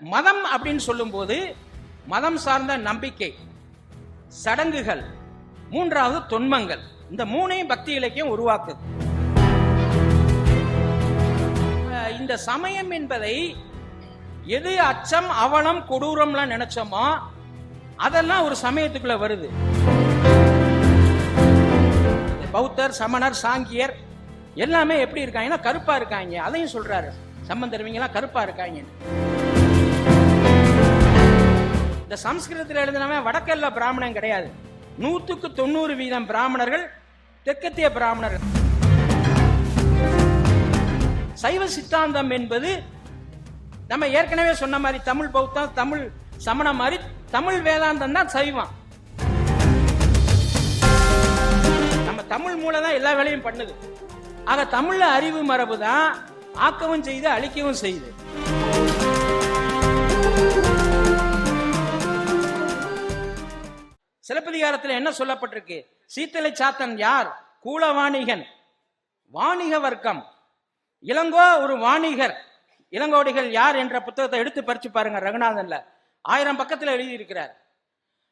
மதம் அப்படின்னு சொல்லும்போது மதம் சார்ந்த நம்பிக்கை சடங்குகள் மூன்றாவது தொன்மங்கள் இந்த மூணையும் பக்தி இலக்கியம் உருவாக்குது. இந்த சமயம் என்பதை எது அச்சம் அவலம் கொடூரம்லாம் நினைச்சோமோ அதெல்லாம் ஒரு சமயத்துக்குள்ள வருது. பௌத்தர் சமணர் சாங்கியர் எல்லாமே எப்படி இருக்காங்கன்னா கருப்பா இருக்காங்க. அதையும் சொல்றாரு. சம்பந்தருவீங்களா கருப்பா இருக்காங்க இந்த சம்ஸ்கிருதத்தில் எழுதினவன் வடக்கல்ல பிராமணன் கிடையாது. நூற்றுக்கு தொண்ணூறு வீதம் பிராமணர்கள் தெற்கத்திய பிராமணர்கள். சைவ சித்தாந்தம் என்பது நம்ம ஏற்கனவே சொன்ன மாதிரி தமிழ் பௌத்தம் தமிழ் சமணம் மாதிரி தமிழ் வேதாந்தம் தான் சைவம். நம்ம தமிழ் மூலம் தான் எல்லா வேலையும் பண்ணுது. ஆக தமிழ்ல அறிவு மரபு தான் ஆக்கவும் செய்து அழிக்கவும் செய்யுது சிலப்பதிகாரத்தில் என்ன சொல்லப்பட்டிருக்கு? சீத்தலை சாத்தன் யார்? கூல வாணிகன் வாணிக வர்க்கம். இளங்கோ ஒரு வாணிகர். இளங்கோடிகள் யார் என்ற புத்தகத்தை எடுத்து பறிச்சு பாருங்க ரகுநாதன்ல. ஆயிரம் பக்கத்தில் எழுதியிருக்கிறார்.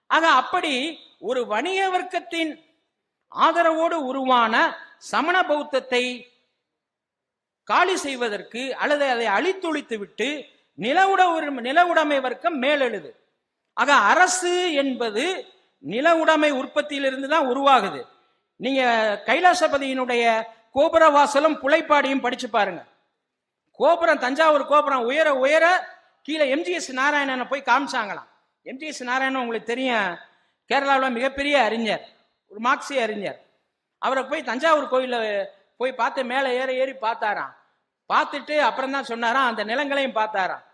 ஆக அப்படி ஒரு வணிக வர்க்கத்தின் ஆதரவோடு உருவான சமண பௌத்தத்தை காலி செய்வதற்கு அல்லது அதை அழித்தொழித்து விட்டு நிலவுட ஒரு நில உடைமை வர்க்கம் மேலெழுது. ஆக அரசு என்பது நில உடைமை உற்பத்தியிலிருந்து தான் உருவாகுது. நீங்க கைலாசபதியினுடைய கோபுர வாசலும் புலைப்பாடியும் படிச்சு பாருங்க. கோபுரம் தஞ்சாவூர் கோபுரம் உயர உயர கீழே எம்ஜிஎஸ் நாராயணனை போய் காமிச்சாங்களாம். எம்ஜிஎஸ் நாராயணன் உங்களுக்கு தெரியும். கேரளாவில் மிகப்பெரிய அறிஞர் ஒரு மார்க்சிய அறிஞர். அவரை போய் தஞ்சாவூர் கோயிலில் போய் பார்த்து மேலே ஏற ஏறி பார்த்தாராம். பார்த்துட்டு அப்புறம் தான் சொன்னாராம் அந்த நிலங்களையும் பார்த்தாராம்.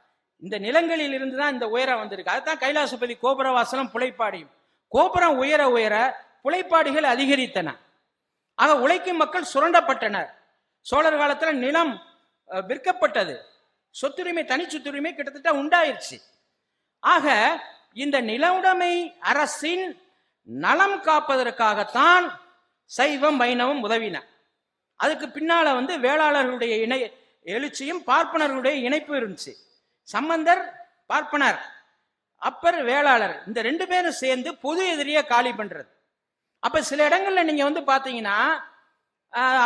இந்த நிலங்களில் இருந்து தான் இந்த உயரம் வந்திருக்கு. அதுதான் கைலாசபதி கோபுரவாசலம் புலைப்பாடியும். கோபுரம் உயர உயர புலைப்பாடிகள் அதிகரித்தன. ஆக உழைக்கும் மக்கள் சுரண்டப்பட்டனர். சோழர் காலத்தில் நிலம் விற்கப்பட்டது. சொத்துரிமை தனி சொத்துரிமை கிட்டத்தட்ட உண்டாயிருச்சு. ஆக இந்த நிலவுடைமை அரசின் நலம் காப்பதற்காகத்தான் சைவம் வைணவம் உதவின. அதுக்கு பின்னால வந்து வேளாளர்களுடைய இணை எழுச்சியும் பார்ப்பனர்களுடைய இணைப்பு இருந்துச்சு. சம்பந்தர் பார்ப்பனர். அப்பர் வேளாளர் இந்த ரெண்டு பேரும் சேர்ந்து பொது எதிரியை காலி பண்றது. அப்ப சில இடங்கள்ல நீங்க வந்து பாத்தீங்கன்னா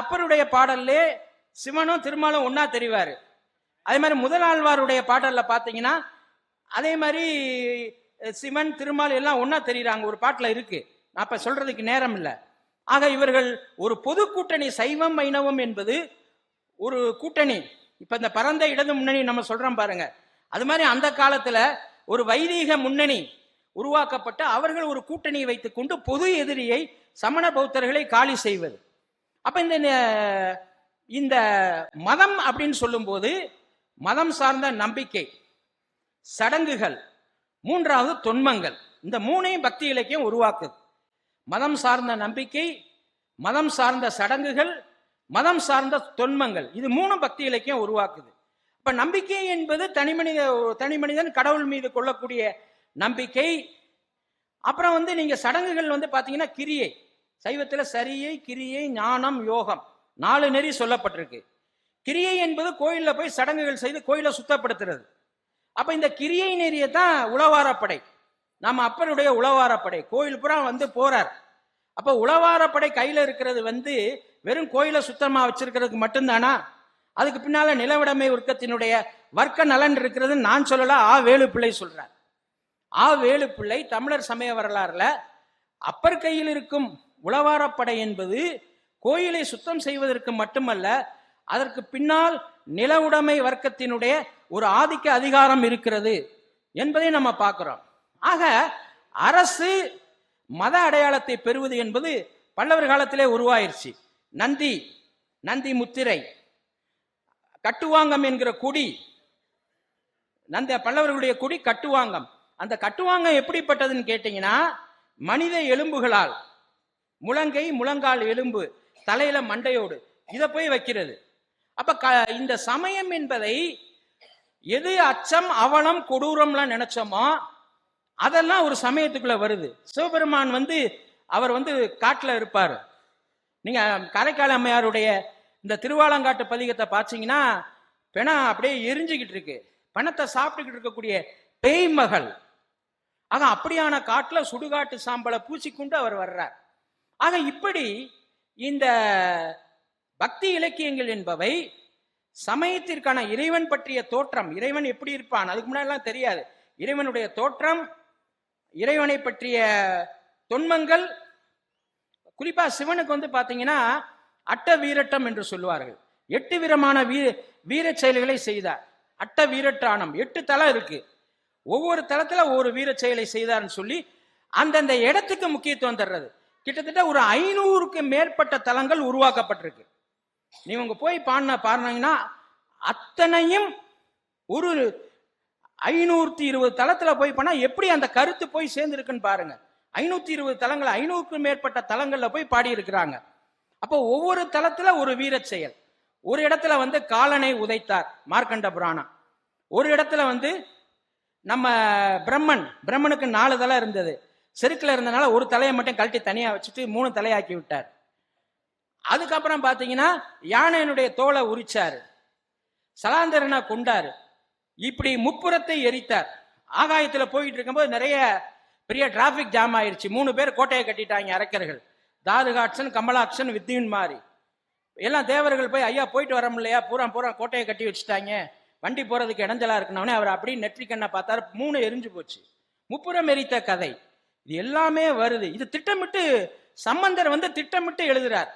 அப்பருடைய பாடல்லே சிவனும் திருமாலும் ஒன்னா தெரிவாரு. அதே மாதிரி முதலாழ்வாருடைய பாடல்ல பாத்தீங்கன்னா அதே மாதிரி சிவன் திருமால் எல்லாம் ஒன்னா தெரியுறாங்க. ஒரு பாட்டுல இருக்கு. நான் அப்ப சொல்றதுக்கு நேரம் இல்லை. ஆக இவர்கள் ஒரு பொது கூட்டணி சைவம் வைணவம் என்பது ஒரு கூட்டணி. இப்ப இந்த பரந்த இடது முன்னணி நம்ம சொல்றோம் பாருங்க. அது மாதிரி அந்த காலத்துல ஒரு வைதீக முன்னணி உருவாக்கப்பட்டு அவர்கள் ஒரு கூட்டணியை வைத்துக்கொண்டு பொது எதிரியை சமண பௌத்தர்களை காலி செய்வது. அப்ப இந்த இந்த மதம் அப்படின்னு சொல்லும்போது மதம் சார்ந்த நம்பிக்கை சடங்குகள் மூன்றாவது தொன்மங்கள் இந்த மூணையும் பக்தி இலக்கியம் உருவாக்குது. மதம் சார்ந்த நம்பிக்கை மதம் சார்ந்த சடங்குகள் மதம் சார்ந்த தொன்மங்கள் இது மூணு பக்தி இலக்கியம் உருவாக்குது. இப்ப நம்பிக்கை என்பது தனிமனித தனி மனிதன் கடவுள் மீது கொள்ளக்கூடிய நம்பிக்கை. அப்புறம் வந்து நீங்க சடங்குகள் வந்து பாத்தீங்கன்னா கிரியை. சைவத்துல சரியை கிரியை ஞானம் யோகம் நாலு நெறி சொல்லப்பட்டிருக்கு. கிரியை என்பது கோயிலில் போய் சடங்குகள் செய்து கோயிலை சுத்தப்படுத்துறது. அப்ப இந்த கிரியை நெறியை தான் உளவாரப்படை. நம்ம அப்பருடைய உளவாரப்படை. கோயில் புறா வந்து போறார். அப்போ உளவாரப்படை கையில இருக்கிறது வந்து வெறும் கோயிலை சுத்தமா வச்சிருக்கிறதுக்கு மட்டும்தானா? அதுக்கு பின்னால நிலவிடமை வர்க்கத்தினுடைய வர்க்க நலன் இருக்கிறது நான் சொல்லல ஆ வேலுப்பிள்ளை சொல்றார். ஆ வேலுப்பிள்ளை தமிழர் சமய வரலாறுல அப்பர் கையில் இருக்கும் உளவாரப்படை என்பது கோயிலை சுத்தம் செய்வதற்கு மட்டுமல்ல அதற்கு பின்னால் நில உடைமை வர்க்கத்தினுடைய ஒரு ஆதிக்க அதிகாரம் இருக்கிறது என்பதை நம்ம பார்க்கிறோம். ஆக அரசு மத அடையாளத்தை பெறுவது என்பது பல்லவர் காலத்திலே உருவாயிருச்சு. நந்தி நந்தி முத்திரை. கட்டுவாங்கம் என்கிற குடி. நந்த பல்லவர்களுடைய குடி கட்டுவாங்கம். அந்த கட்டுவாங்கம் எப்படிப்பட்டதுன்னு கேட்டீங்கன்னா மனித எலும்புகளால். முழங்கை முழங்கால் எலும்பு தலையில மண்டையோடு. இதை போய் வைக்கிறது. அப்ப க- இந்த சமயம் என்பதை எது அச்சம் அவலம் கொடூரம்லாம் நினைச்சோமோ அதெல்லாம் ஒரு சமயத்துக்குள்ள வருது. சிவபெருமான் வந்து அவர் வந்து காட்டில் இருப்பார். நீங்க காரைக்கால் அம்மையாருடைய இந்த திருவாலங்காட்டு பதிகத்தை பார்த்தீங்கன்னா பிணம் அப்படியே எரிஞ்சுக்கிட்டு இருக்கு. பணத்தை சாப்பிட்டுக்கிட்டு இருக்கக்கூடிய பேய்மகள். ஆக அப்படியான காட்டில் சுடுகாட்டு சாம்பலை பூசிக்கொண்டு அவர் வர்றார். ஆக இப்படி இந்த பக்தி இலக்கியங்கள் என்பவை சமயத்திற்கான இறைவன் பற்றிய தோற்றம் இறைவன் எப்படி இருப்பான் அதுக்கு முன்னாடிலாம் தெரியாது. இறைவனுடைய தோற்றம் இறைவனை பற்றிய தொன்மங்கள். குறிப்பா சிவனுக்கு வந்து பாத்தீங்கன்னா அட்ட வீரட்டம் என்று சொல்லுவார்கள். எட்டு விதமான வீர வீர செயல்களை செய்தார். அட்ட வீரட்டானம் எட்டு தலம் இருக்கு. ஒவ்வொரு தளத்துல ஒவ்வொரு வீர செயலை செய்தார்னு சொல்லி அந்தந்த இடத்துக்கு முக்கியத்துவம் தர்றது. கிட்டத்தட்ட ஒரு ஐநூறுக்கு மேற்பட்ட தலங்கள் உருவாக்கப்பட்டிருக்கு. நீங்க போய் பாடின பாடினீங்கன்னா அத்தனையும் ஒரு ஐநூத்தி இருபது தளத்துல போய் பண்ணா எப்படி அந்த கருத்து போய் சேர்ந்துருக்குன்னு பாருங்க. ஐநூத்தி இருபது தலங்கள் ஐநூறுக்கும் மேற்பட்ட தலங்கள்ல போய் பாடி இருக்கிறாங்க அப்போ ஒவ்வொரு தளத்துல ஒரு வீர செயல் ஒரு இடத்துல வந்து காலனை உதைத்தார் மார்க்கண்ட புராணம் ஒரு இடத்துல வந்து நம்ம பிரம்மன் பிரம்மனுக்கு நாலு தலை இருந்தது. செருக்கில் இருந்தனால ஒரு தலையை மட்டும் கழட்டி தனியா வச்சுட்டு மூணு தலையாக்கி விட்டார். அதுக்கப்புறம் பார்த்தீங்கன்னா யானையினுடைய தோலை உரிச்சாரு. சலாந்தரனை கொண்டாரு. இப்படி முப்புறத்தை எரித்தார். ஆகாயத்தில் போயிட்டு இருக்கும்போது நிறைய பெரிய டிராபிக் ஜாம் ஆயிடுச்சு மூணு பேர் கோட்டையை கட்டிட்டாங்க அரக்கர்கள். தாதுகாட்சன் கமலாட்சன் வித்தியின் மாறி. எல்லாம் தேவர்கள் போய் ஐயா போயிட்டு வர முடியலையா? பூரா பூரா கோட்டையை கட்டி வச்சுட்டாங்க. வண்டி போகிறதுக்கு இடஞ்சலாக இருக்கணும்னே அவர் அப்படியே நெற்றிக்கண்ணை பார்த்தாரு. மூணு எரிஞ்சு போச்சு. முப்புறம் எரித்த கதை. இது எல்லாமே வருது. இது திட்டமிட்டு சம்பந்தர் வந்து திட்டமிட்டு எழுதுறார்.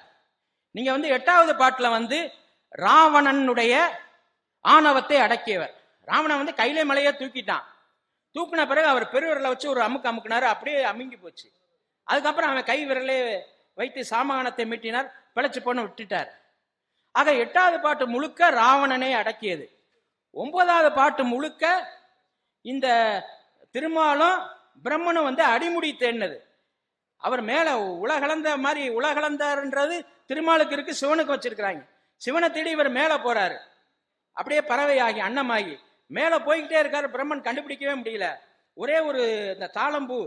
நீங்கள் வந்து எட்டாவது பாட்டில் வந்து ராவணனுடைய ஆணவத்தை அடக்கியவர். ராவணன் வந்து கையிலே மலையே தூக்கிட்டான். தூக்குன பிறகு அவர் பெருவிரலை வச்சு ஒரு அமுக்கு அமுக்குனாரு. அப்படியே அமுங்கி போச்சு. அதுக்கப்புறம் அவன் கை விரலே வைத்து சாமானத்தை மீட்டினார் பிழைச்சு போன விட்டுட்டார். ஆக எட்டாவது பாட்டு முழுக்க ராவணனை அடக்கியது. ஒன்பதாவது பாட்டு முழுக்க இந்த திருமாலும் பிரம்மனும் வந்து அடிமுடி தேடினது. அவர் மேல உலகலந்த மாதிரி உலகலந்தார்ன்றது திருமாலுக்கு இருக்கு சிவனுக்கு வச்சிருக்கிறாங்க. சிவனை தேடி இவர் மேல போறாரு. அப்படியே பறவை ஆகி அன்னமாகி. மேல போய்கிட்டே இருக்காரு பிரம்மன் கண்டுபிடிக்கவே முடியல. ஒரே ஒரு இந்த தாளம்பூ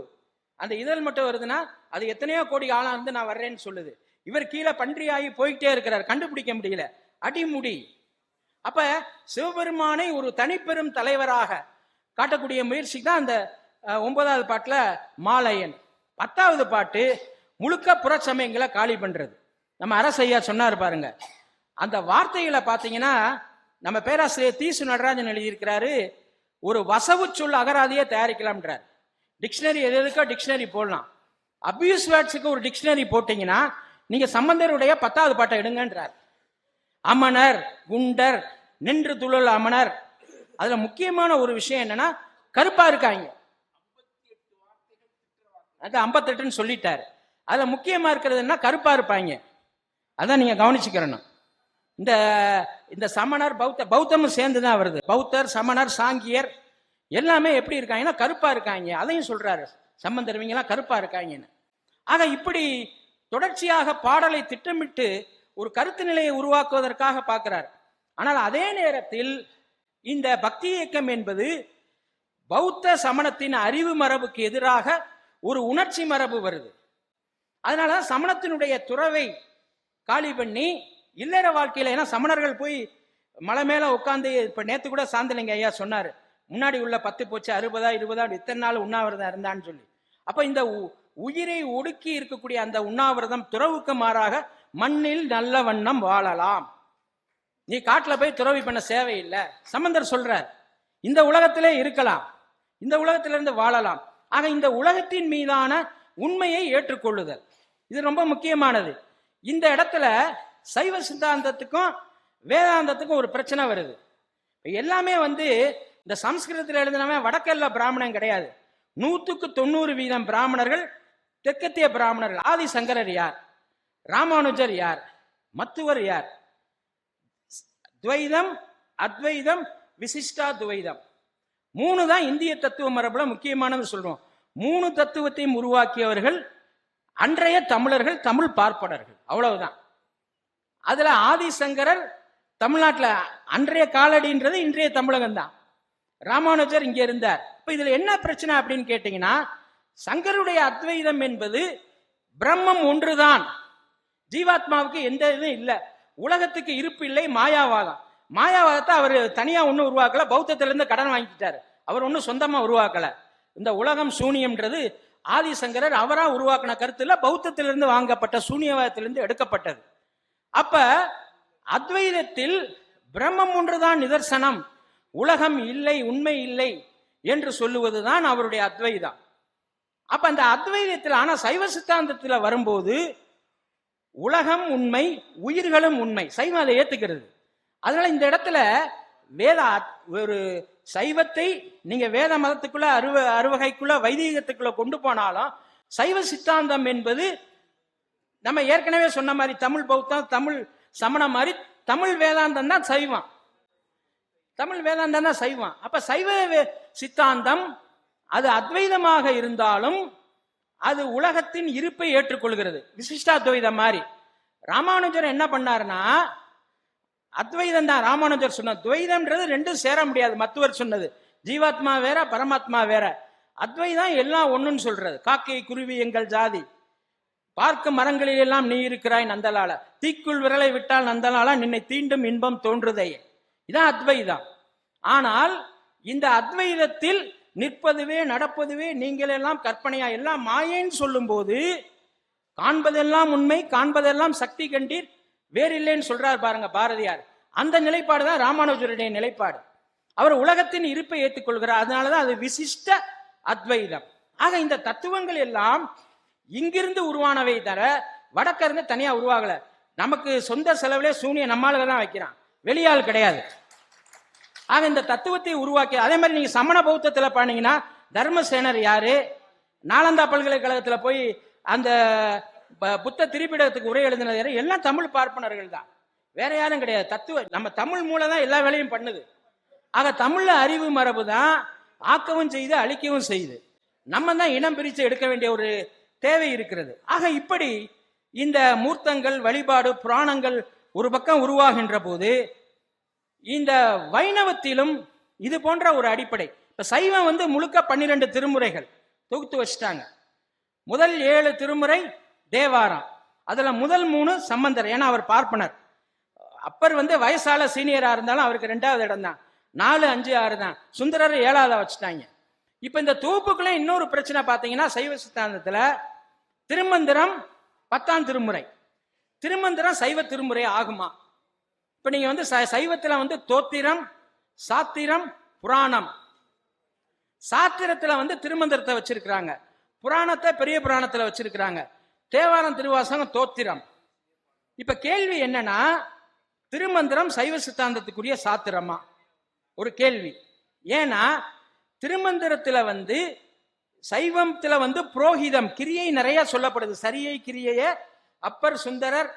அந்த இதழ் மட்டும் வருதுன்னா அது எத்தனையோ கோடி காலம் இருந்து நான் வர்றேன்னு சொல்லுது. இவர் கீழே பன்றியாகி போய்கிட்டே இருக்கிறார். கண்டுபிடிக்க முடியல. அடிமுடி. அப்ப சிவபெருமானை ஒரு தனிப்பெரும் தலைவராக காட்டக்கூடிய முயற்சி தான் அந்த ஒன்பதாவது பாட்டுல மாலையன். பத்தாவது பாட்டு முழுக்க புறச்சமயங்களை காலி பண்றது. நம்ம அரசையா சொன்னார் பாருங்க. அந்த வார்த்தைகளை பார்த்தீங்கன்னா நம்ம பேராசிரியர் தீசு நடராஜன் எழுதியிருக்கிறாரு ஒரு வசவு சொல் அகராதியை தயாரிக்கலாம்ன்றார். டிக்ஷனரி எது எதுக்கோ டிக்ஷனரி போடலாம். அபியூஸ் வேர்ட்ஸுக்கு ஒரு டிக்ஷனரி போட்டீங்கன்னா நீங்க சம்பந்தருடைய பத்தாவது பாட்டை எடுங்கன்றார். அமனர் குண்டர் நின்று துழல் அமனர் அதுல முக்கியமான ஒரு விஷயம் என்னன்னா கருப்பா இருக்காங்க. அது ஐம்பத்தெட்டுன்னு சொல்லிட்டாரு. அதுல முக்கியமா இருக்கிறது என்ன? கருப்பா இருப்பாங்க. அதான் நீங்க கவனிச்சுக்கிறணும். இந்த இந்த சமணர் பௌத்த பௌத்தமும் சேர்ந்து தான் வருது. பௌத்தர் சமணர் சாங்கியர் எல்லாமே எப்படி இருக்காங்கன்னா கருப்பாக இருக்காங்க. அதையும் சொல்கிறாரு சம்பந்தர் கருப்பாக இருக்காங்கன்னு. ஆக இப்படி தொடர்ச்சியாக பாடலை திட்டமிட்டு ஒரு கருத்து நிலையை உருவாக்குவதற்காக பார்க்கிறார். ஆனால் அதே நேரத்தில் இந்த பக்தி இயக்கம் என்பது பௌத்த சமணத்தின் அறிவு மரபுக்கு எதிராக ஒரு உணர்ச்சி மரபு வருது. அதனால சமணத்தினுடைய துறவை காலி பண்ணி இல்லற வாழ்க்கையில் ஏன்னா சமணர்கள் போய் மலை மேலே உட்காந்து இப்போ நேற்று கூட சாந்தலிங்க ஐயா சொன்னார். முன்னாடி உள்ள பத்து போச்சு அறுபதா இருபதா இத்தனை நாள் உண்ணாவிரதம் இருந்தான்னு சொல்லி. அப்ப இந்த உ- உயிரை ஒடுக்கி இருக்கக்கூடிய அந்த உண்ணாவிரதம் துறவுக்கு மாறாக மண்ணில் நல்ல வண்ணம் வாழலாம். நீ காட்டுல போய் துறவி பண்ண சேவையில்லை சம்பந்தர் சொல்றார் இந்த உலகத்திலே இருக்கலாம். இந்த உலகத்திலிருந்து வாழலாம். ஆக இந்த உலகத்தின் மீதான உண்மையை ஏற்றுக்கொள்ளுதல். இது ரொம்ப முக்கியமானது. இந்த இடத்துல சைவ சித்தாந்தத்துக்கும் வேதாந்தத்துக்கும் ஒரு பிரச்சனை வருது. எல்லாமே வந்து இந்த சம்ஸ்கிருதத்தில் எழுதினவன் வடக்கல்ல பிராமணன் கிடையாது. நூற்றுக்கு தொண்ணூறு வீதம் பிராமணர்கள் தெற்கத்திய பிராமணர்கள். ஆதி சங்கரர் யார்? ராமானுஜர் யார்? மத்துவர் யார்? துவைதம் அத்வைதம் விசிஷ்டா துவைதம். மூணு தான் இந்திய தத்துவ மரபுல முக்கியமானது சொல்றோம். மூணு தத்துவத்தையும் உருவாக்கியவர்கள் அன்றைய தமிழர்கள் தமிழ் பார்ப்பனர்கள். அவ்வளவுதான். அதுல ஆதிசங்கரர் தமிழ்நாட்டில் அன்றைய காலடின்றது இன்றைய தமிழகம் தான் ராமானுஜர் இங்கே இருந்தார். இப்ப இதுல என்ன பிரச்சனை அப்படின்னு கேட்டீங்கன்னா சங்கருடைய அத்வைதம் என்பது பிரம்மம் ஒன்றுதான். ஜீவாத்மாவுக்கு எந்த இதுவும் இல்லை. உலகத்துக்கு இருப்பு இல்லை மாயாவாதம். மாயாவாதத்தை அவர் தனியா ஒன்றும் உருவாக்கல பௌத்தத்திலிருந்து கடன் வாங்கிக்கிட்டாரு. அவர் ஒன்றும் சொந்தமா உருவாக்கல. இந்த உலகம் சூனியம்ன்றது ஆதிசங்கரர் அவரா உருவாக்கின கருத்துல பௌத்தத்திலிருந்து வாங்கப்பட்ட சூனியவாதத்திலிருந்து எடுக்கப்பட்டது. அப்ப அத்வைதத்தில் பிரம்மம் ஒன்றுதான் நிதர்சனம். உலகம் இல்லை உண்மை இல்லை என்று சொல்லுவதுதான் அவருடைய அத்வைதம். அப்ப அந்த அத்வைதத்தில் ஆனா சைவ சித்தாந்தத்தில் வரும்போது உலகம் உண்மை உயிர்களும் உண்மை சைவம் அதை ஏத்துக்கிறது. அதனால இந்த இடத்துல வேத ஒரு சைவத்தை நீங்க வேத மதத்துக்குள்ள அருவ அருவகைக்குள்ள வைதீகத்துக்குள்ள கொண்டு போனாலும் சைவ சித்தாந்தம் என்பது நம்ம ஏற்கனவே சொன்ன மாதிரி தமிழ் பௌத்தம் தமிழ் சமணம் மாதிரி தமிழ் வேதாந்தம் தான் சைவம். தமிழ் வேதாந்தம் சைவம். அப்ப சைவ வே- சித்தாந்தம் அது அத்வைதமாக இருந்தாலும் அது உலகத்தின் இருப்பை ஏற்றுக்கொள்கிறது. விசிஷ்டாத்வைதம் மாதிரி. ராமானுஜர் என்ன பண்ணாருன்னா அத்வைதம் தான் ராமானுஜர் சொன்ன துவைதம்ன்றது ரெண்டும் சேர முடியாது. மத்துவர் சொன்னது ஜீவாத்மா வேற பரமாத்மா வேற. அத்வைதம் எல்லாம் ஒண்ணுன்னு சொல்றது. காக்கை குருவி எங்கள் ஜாதி. பார்க்கும் மரங்களில் எல்லாம் நீ இருக்கிறாய் நந்தலால தீக்குள் விரலை விட்டால் நந்தலால நின்னை தீண்டும் இன்பம் தோன்றுதையே இதான் அத்வைதம். ஆனால் இந்த அத்வைதத்தில் நிற்பதுவே நடப்பதுவே நீங்கள் எல்லாம் கற்பனையா எல்லாம் மாயேன்னு சொல்லும்போது காண்பதெல்லாம் உண்மை காண்பதெல்லாம் சக்தி கண்டீர் வேறில்லைன்னு சொல்றார் பாருங்க பாரதியார். அந்த நிலைப்பாடு தான் ராமானுஜருடைய நிலைப்பாடு. அவர் உலகத்தின் இருப்பை ஏற்றுக்கொள்கிறார். அதனாலதான் அது விசிஷ்ட அத்வைதம். ஆக இந்த தத்துவங்கள் எல்லாம் இங்கிருந்து உருவானவை தர வடக்கிருந்து தனியா உருவாகல. நமக்கு சொந்த செலவுல சூனிய நம்மாளுக தான் வைக்கிறான். வெளியால் கிடையாது. ஆக இந்த தத்துவத்தை உருவாக்கி அதே மாதிரி நீங்க சமண பௌத்தத்தில் பாத்தீங்கன்னா தர்மசேனர் யாரு? நாலந்தா பல்கலைக்கழகத்தில் போய் அந்த ப- புத்த திரிபிடத்துக்கு உரை எழுதினது யாரு? எல்லாம் தமிழ் பார்ப்பனர்கள் தான். வேற யாரும் கிடையாது. தத்துவ நம்ம தமிழ் மூலம் தான் எல்லா வேலையும் பண்ணுது. ஆக தமிழ்ல அறிவு மரபு தான் ஆக்கவும் செய்து அழிக்கவும் செய்யுது நம்ம தான் இனம் பிரித்து எடுக்க வேண்டிய ஒரு தேவை இருக்கிறது. ஆக இப்படி இந்த மூர்த்தங்கள் வழிபாடு புராணங்கள் ஒரு பக்கம் உருவாகின்ற போது இந்த வைணவத்திலும் இது போன்ற ஒரு அடிப்படை. இப்ப சைவம் வந்து முழுக்க பன்னிரெண்டு திருமுறைகள் தொகுத்து வச்சுட்டாங்க. முதல் ஏழு திருமுறை தேவாரம். அதுல முதல் மூணு சம்பந்தர் ஏன்னா அவர் பார்ப்பனர். அப்பர் வந்து வயசால சீனியரா இருந்தாலும் அவருக்கு ரெண்டாவது இடம் தான் நாலு அஞ்சு ஆறு தான். சுந்தரர் ஏழாவது வச்சுட்டாங்க. இப்ப இந்த தொகுப்புக்குள்ள இன்னொரு பிரச்சனை பார்த்தீங்கன்னா சைவ சித்தாந்தத்துல திருமந்திரம் பத்தாம் திருமுறை. திருமந்திரம் சைவ திருமுறை ஆகுமா? இப்ப நீங்க வந்து சைவத்துல வந்து தோத்திரம் சாத்திரம் புராணம். சாத்திரத்துல வந்து திருமந்திரத்தை வச்சிருக்கிறாங்க. புராணத்தை பெரிய புராணத்துல வச்சிருக்கிறாங்க. தேவாரம் திருவாசகம் தோத்திரம். இப்ப கேள்வி என்னன்னா திருமந்திரம் சைவ சித்தாந்தத்துக்குரிய சாத்திரமா? ஒரு கேள்வி. ஏன்னா திருமந்திரத்துல வந்து சைவத்துல வந்து புரோகிதம் கிரியை நிறைய சொல்லப்படுது. சரியை கிரியைய அப்பர் சுந்தரர்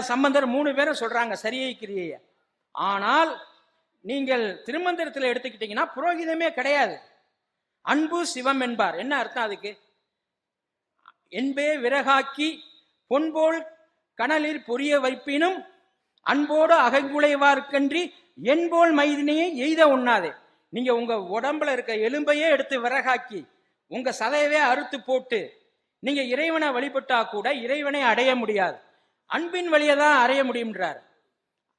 சம்பந்தர் மூணு பேரும் சொல்றாங்க சரியை கிரியைய. ஆனால் நீங்கள் திருமந்திரத்தில் எடுத்துக்கிட்டீங்கன்னா புரோகிதமே கிடையாது. அன்பு சிவம் என்பார். என்ன அர்த்தம் அதுக்கு? என்பே விறகாக்கி பொன்போல் கனலில் பொரிய வைப்பினும் அன்போடு அகங்குலைவார்க்கன்றி என்போல் மைதினையை எய்த உண்ணாதே. நீங்க உங்க உடம்புல இருக்க எலும்பையே எடுத்து விறகாக்கி உங்க சதையவே அறுத்து போட்டு நீங்க இறைவனை வழிபட்டா கூட இறைவனை அடைய முடியாது. அன்பின் வழியை தான் அடைய முடியும்ன்றார்.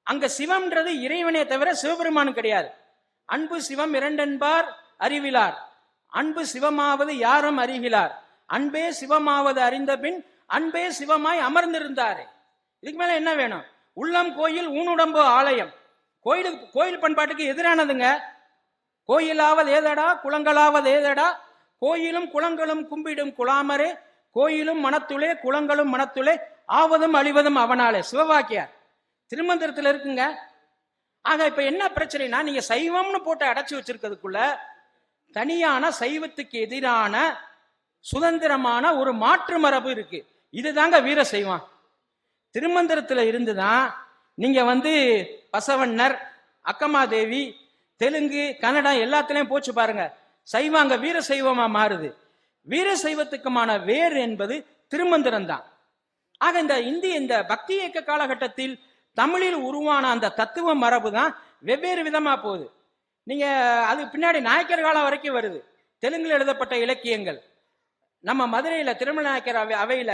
அங்க சிவம்ன்றது இறைவனே தவிர சிவபெருமான் கிடையாது. அன்பு சிவம் இரண்டென்பார் அறிவிலார். அன்பு சிவமாவது யாரும் அறிகிறார் அன்பே சிவமாவது அறிந்த பின் அன்பே சிவமாய் அமர்ந்திருந்தாரு. இதுக்கு மேல என்ன வேணும்? உள்ளம் கோயில் ஊனுடம்பு ஆலயம். கோயிலுக்கு கோயில் பண்பாட்டுக்கு எதிரானதுங்க. கோயிலாவது ஏதடா குளங்களாவது ஏதடா கோயிலும் குளங்களும் கும்பிடும் குலாமரே கோயிலும் மனத்துளே குளங்களும் மனத்துளே ஆவதும் அழிவதும் அவனாலே. சிவவாக்கியார். திருமந்திரத்தில் இருக்குங்க. ஆக இப்ப என்ன பிரச்சனைனா நீங்க சைவம்னு போட்டு அடைச்சி வச்சிருக்கிறதுக்குள்ள தனியான சைவத்துக்கு எதிரான சுதந்திரமான ஒரு மாற்று மரபு இருக்கு. இதுதாங்க வீர சைவம். திருமந்திரத்துல இருந்துதான் நீங்க வந்து பசவண்ணர் அக்கமாதேவி தெலுங்கு கன்னடம் எல்லாத்துலயும் போச்சு பாருங்க. சைவம் அங்க வீர சைவமா மாறுது. வீர சைவத்துக்குமான வேர் என்பது திருமந்திரம் தான் ஆக இந்த இந்திய இந்த பக்தி இயக்க காலகட்டத்தில் தமிழில் உருவான அந்த தத்துவ மரபு தான் வெவ்வேறு விதமா போகுது. நீங்க அது பின்னாடி நாயக்கர் காலம் வரைக்கும் வருது. தெலுங்கில் எழுதப்பட்ட இலக்கியங்கள். நம்ம மதுரையில திருமண நாயக்கர் அவை அவையில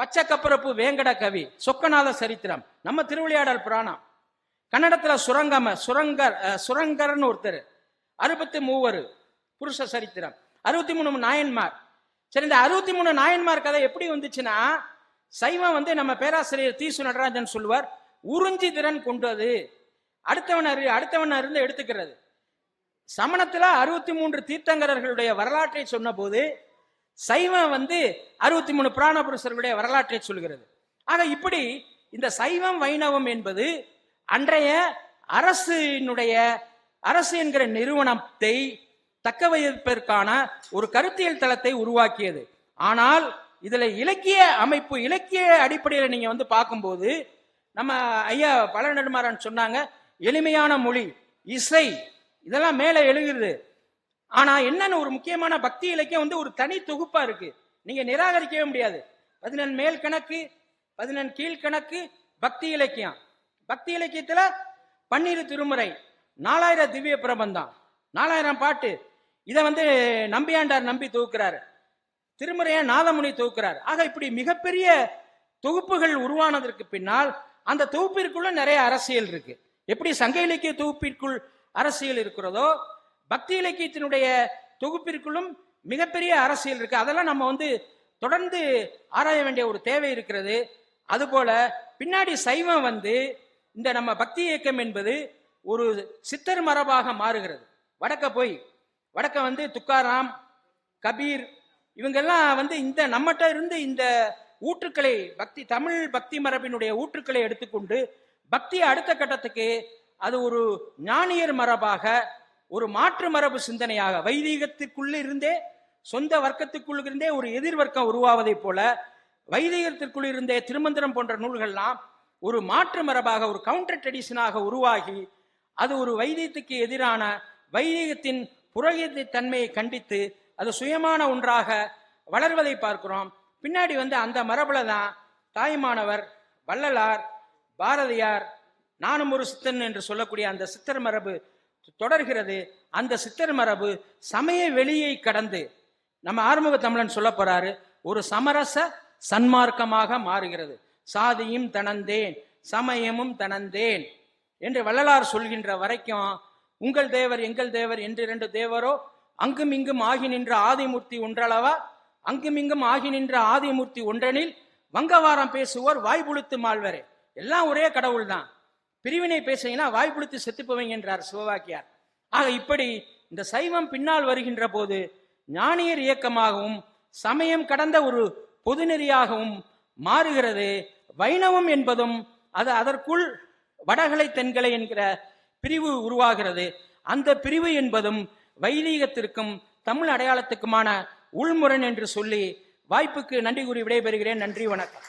பச்சை கப்பரப்பு வேங்கட கவி சொக்கநாத சரித்திரம் நம்ம திருவிளையாடல் புராணம். கன்னடத்துல சுரங்கம சுரங்கர் சுரங்கர்னு ஒருத்தர் அறுபத்தி மூவர் புருஷ சரித்திரம். அறுபத்தி மூணு நாயன்மார். சரி இந்த அறுபத்தி மூணு நாயன்மார் கதை எப்படி வந்துச்சுன்னா சைவம் வந்து நம்ம பேராசிரியர் தீசு நடராஜன் சொல்லுவார் உறிஞ்சி திறன் கொண்டது. அடுத்தவன் அறி அடுத்தவன் அறிந்து எடுத்துக்கிறது. சமணத்தில் அறுபத்தி மூன்று தீர்த்தங்கரர்களுடைய வரலாற்றை சொன்னபோது சைவம் வந்து அறுபத்தி மூணு புராண புருஷர்களுடைய வரலாற்றை சொல்கிறது. ஆக இப்படி இந்த சைவம் வைணவம் என்பது அன்றைய அரசினுடைய அரசு என்கிற நிறுவனத்தை தக்க வைப்பதற்கான ஒரு கருத்தியல் தளத்தை உருவாக்கியது. ஆனால் இதுல இலக்கிய அமைப்பு இலக்கிய அடிப்படையில் நீங்க வந்து பார்க்கும்போது நம்ம ஐயா பல நெடுமாறன் சொன்னாங்க எளிமையான மொழி இசை இதெல்லாம் மேலே எழுகிறது. ஆனா என்னன்னு ஒரு முக்கியமான பக்தி இலக்கியம் வந்து ஒரு தனி தொகுப்பா இருக்கு. நீங்க நிராகரிக்கவே முடியாது. பதினெண் மேல் கணக்கு பதினெண் கீழ்கணக்கு பக்தி இலக்கியம். பக்தி இலக்கியத்துல பன்னிரு திருமுறை நாலாயிரம் திவ்ய பிரபந்தம். நாலாயிரம் பாட்டு இதை வந்து நம்பியாண்டார் நம்பி தூக்குறாரு. திருமுறையை நாதமுனி தூக்குறாரு. ஆக இப்படி மிகப்பெரிய தொகுப்புகள் உருவானதற்கு பின்னால் அந்த தொகுப்பிற்குள்ள நிறைய அரசியல் இருக்கு. எப்படி சங்க இலக்கிய தொகுப்பிற்குள் அரசியல் இருக்கிறதோ பக்தி இலக்கியத்தினுடைய தொகுப்பிற்குள்ளும் மிகப்பெரிய அரசியல் இருக்கு. அதெல்லாம் நம்ம வந்து தொடர்ந்து ஆராய வேண்டிய ஒரு தேவை இருக்கிறது. அதுபோல பின்னாடி சைவம் வந்து இந்த நம்ம பக்தி இயக்கம் என்பது ஒரு சித்தர் மரபாக மாறுகிறது. வடக்க போய் வடக்க வந்து துக்காராம் கபீர் இவங்கெல்லாம் வந்து இந்த நம்மகிட்ட இருந்து இந்த ஊற்றுக்களை பக்தி தமிழ் பக்தி மரபினுடைய ஊற்றுக்களை எடுத்துக்கொண்டு பக்தி அடுத்த கட்டத்துக்கு அது ஒரு ஞானியர் மரபாக ஒரு மாற்று மரபு சிந்தனையாக வைதீகத்திற்குள்ள இருந்தே சொந்த வர்க்கத்துக்குள் இருந்தே ஒரு எதிர் வர்க்கம் உருவாவதைப் போல வைதீகத்திற்குள் இருந்தே திருமந்திரம் போன்ற நூல்கள்லாம் ஒரு மாற்று மரபாக ஒரு கவுண்டர் ட்ரெடிஷனாக உருவாகி அது ஒரு வைத்தியத்துக்கு எதிரான வைதிகத்தின் புரோகித தன்மையை கண்டித்து அது சுயமான ஒன்றாக வளர்வதை பார்க்கிறோம். பின்னாடி வந்து அந்த மரபுல தான் தாய்மானவர் வள்ளலார் பாரதியார் நானும் ஒரு சித்தன் என்று சொல்லக்கூடிய அந்த சித்தர் மரபு தொடர்கிறது. அந்த சித்தர் மரபு சமய வெளியை கடந்து நம்ம ஆறுமுக தமிழன் சொல்ல போறாரு ஒரு சமரச சன்மார்க்கமாக மாறுகிறது. சாதியும் தனந்தேன் சமயமும் தனந்தேன் என்று வள்ளலார் சொல்கின்ற வரைக்கும் உங்கள் தேவர் எங்கள் தேவர் என்று இரண்டு தேவரோ அங்கும் இங்கும் ஆகி நின்ற ஆதிமூர்த்தி ஒன்றளவா? அங்கும் இங்கும் ஆகி நின்ற ஆதிமூர்த்தி ஒன்றனில் வங்கவாரம் பேசுவோர் வாய்ப்புழுத்து மாழ்வரே எல்லாம் ஒரே கடவுள் தான் பிரிவினை பேசுறீங்கன்னா வாய்ப்புழுத்து செத்து என்றார் சிவவாக்கியார். ஆக இப்படி இந்த சைவம் பின்னால் வருகின்ற போது ஞானியர் இயக்கமாகவும் சமயம் கடந்த ஒரு பொதுநெறியாகவும் மாறுகிறது. வைணவம் என்பதும் அது அதற்குள் வடகலை தென்கலை என்கிற பிரிவு உருவாகிறது. அந்த பிரிவு என்பதும் வைதீகத்திற்கும் தமிழ் அடையாளத்துக்குமான உள்முரண் என்று சொல்லி வாய்ப்புக்கு நன்றி கூறி விடைபெறுகிறேன். நன்றி வணக்கம்.